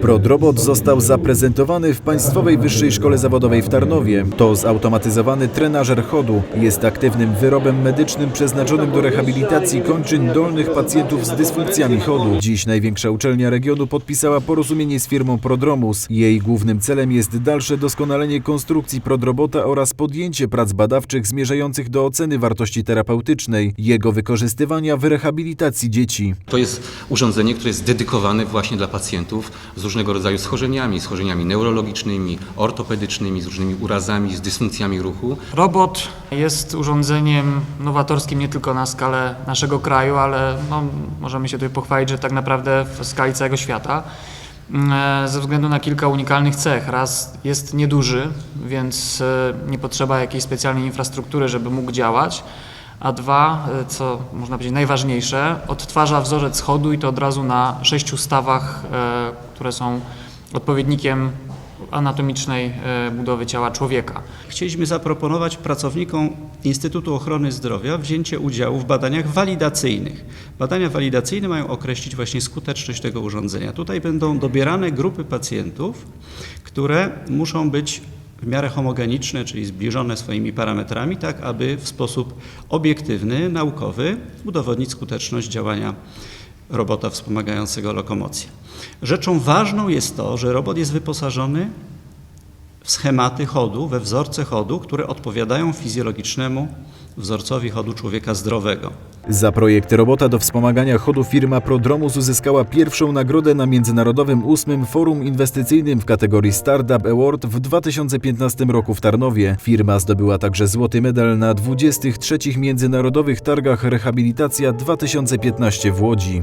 Prodrobot został zaprezentowany w Państwowej Wyższej Szkole Zawodowej w Tarnowie. To zautomatyzowany trenażer chodu. Jest aktywnym wyrobem medycznym przeznaczonym do rehabilitacji kończyn dolnych pacjentów z dysfunkcjami chodu. Dziś największa uczelnia regionu podpisała porozumienie z firmą Prodromus. Jej głównym celem jest dalsze doskonalenie konstrukcji Prodrobota oraz podjęcie prac badawczych zmierzających do oceny wartości terapeutycznej, jego wykorzystywania w rehabilitacji dzieci. To jest urządzenie, które jest dedykowane właśnie dla pacjentów z różnego rodzaju schorzeniami, schorzeniami neurologicznymi, ortopedycznymi, z różnymi urazami, z dysfunkcjami ruchu. Robot jest urządzeniem nowatorskim nie tylko na skalę naszego kraju, ale no, możemy się tutaj pochwalić, że tak naprawdę w skali całego świata. Mm, Ze względu na kilka unikalnych cech. Raz jest nieduży, więc e, nie potrzeba jakiejś specjalnej infrastruktury, żeby mógł działać. A dwa, e, co można powiedzieć najważniejsze, odtwarza wzorzec chodu i to od razu na sześciu stawach, e, które są odpowiednikiem anatomicznej e, budowy ciała człowieka. Chcieliśmy zaproponować pracownikom Instytutu Ochrony Zdrowia wzięcie udziału w badaniach walidacyjnych. Badania walidacyjne mają określić właśnie skuteczność tego urządzenia. Tutaj będą dobierane grupy pacjentów, które muszą być w miarę homogeniczne, czyli zbliżone swoimi parametrami, tak aby w sposób obiektywny, naukowy udowodnić skuteczność działania robota wspomagającego lokomocję. Rzeczą ważną jest to, że robot jest wyposażony w schematy chodu, we wzorce chodu, które odpowiadają fizjologicznemu wzorcowi chodu człowieka zdrowego. Za projekt robota do wspomagania chodu firma Prodromus uzyskała pierwszą nagrodę na Międzynarodowym ósmym Forum Inwestycyjnym w kategorii Startup Award w 2015 roku w Tarnowie. Firma zdobyła także złoty medal na 23 Międzynarodowych Targach Rehabilitacja 2015 w Łodzi.